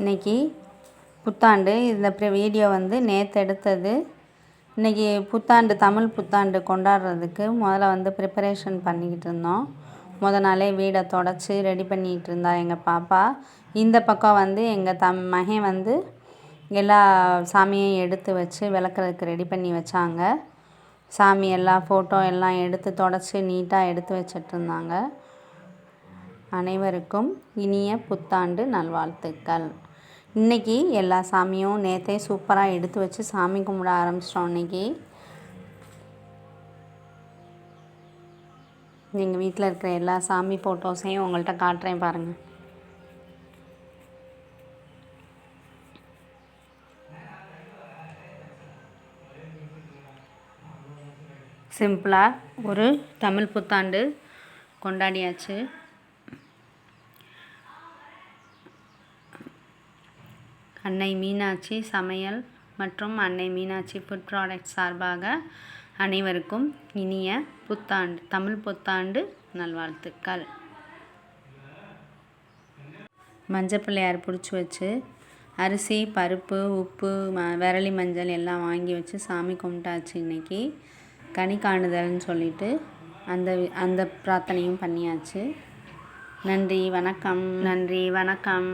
இன்னைக்கு புத்தாண்டு. இந்த வீடியோ வந்து நேற்று எடுத்தது. இன்றைக்கி புத்தாண்டு தமிழ் புத்தாண்டு கொண்டாடுறதுக்கு முதல்ல வந்து ப்ரிப்பரேஷன் பண்ணிக்கிட்டு இருந்தோம். முத நாளே வீடை தொடச்சி ரெடி பண்ணிகிட்டு இருந்தா எங்கள் பாப்பா. இந்த பக்கம் வந்து எங்கள் தம் மகன் வந்து எல்லா சாமியையும் எடுத்து வச்சு விளக்குறதுக்கு ரெடி பண்ணி வச்சாங்க. சாமி எல்லாம் ஃபோட்டோ எல்லாம் எடுத்து தொடச்சி நீட்டாக எடுத்து வச்சிட்ருந்தாங்க அனைவருக்கும் இனிய புத்தாண்டு நல்வாழ்த்துக்கள். இன்றைக்கி எல்லா சாமியும் நேற்றே சூப்பராக எடுத்து வச்சு சாமி கும்பிட ஆரம்பிச்சிட்டோம் இன்றைக்கி எங்கள் வீட்டில் இருக்கிற எல்லா சாமி ஃபோட்டோஸையும் உங்கள்கிட்ட காட்டுறேன் பாருங்கள் சிம்பிளாக ஒரு தமிழ் புத்தாண்டு கொண்டாடியாச்சு. அன்னை மீனாட்சி சமையல் மற்றும் அன்னை மீனாட்சி ஃபுட் ப்ராடக்ட் சார்பாக அனைவருக்கும் இனிய புத்தாண்டு தமிழ் புத்தாண்டு நல்வாழ்த்துக்கள். மஞ்சள் பிள்ளையார் பிடிச்சி வச்சு அரிசி பருப்பு உப்பு ம விரலி மஞ்சள் எல்லாம் வாங்கி வச்சு சாமி கும்பிட்டாச்சு இன்றைக்கி கனி காணுதல்னு சொல்லிட்டு அந்த அந்த பிரார்த்தனையும் பண்ணியாச்சு. நன்றி வணக்கம். நன்றி வணக்கம்.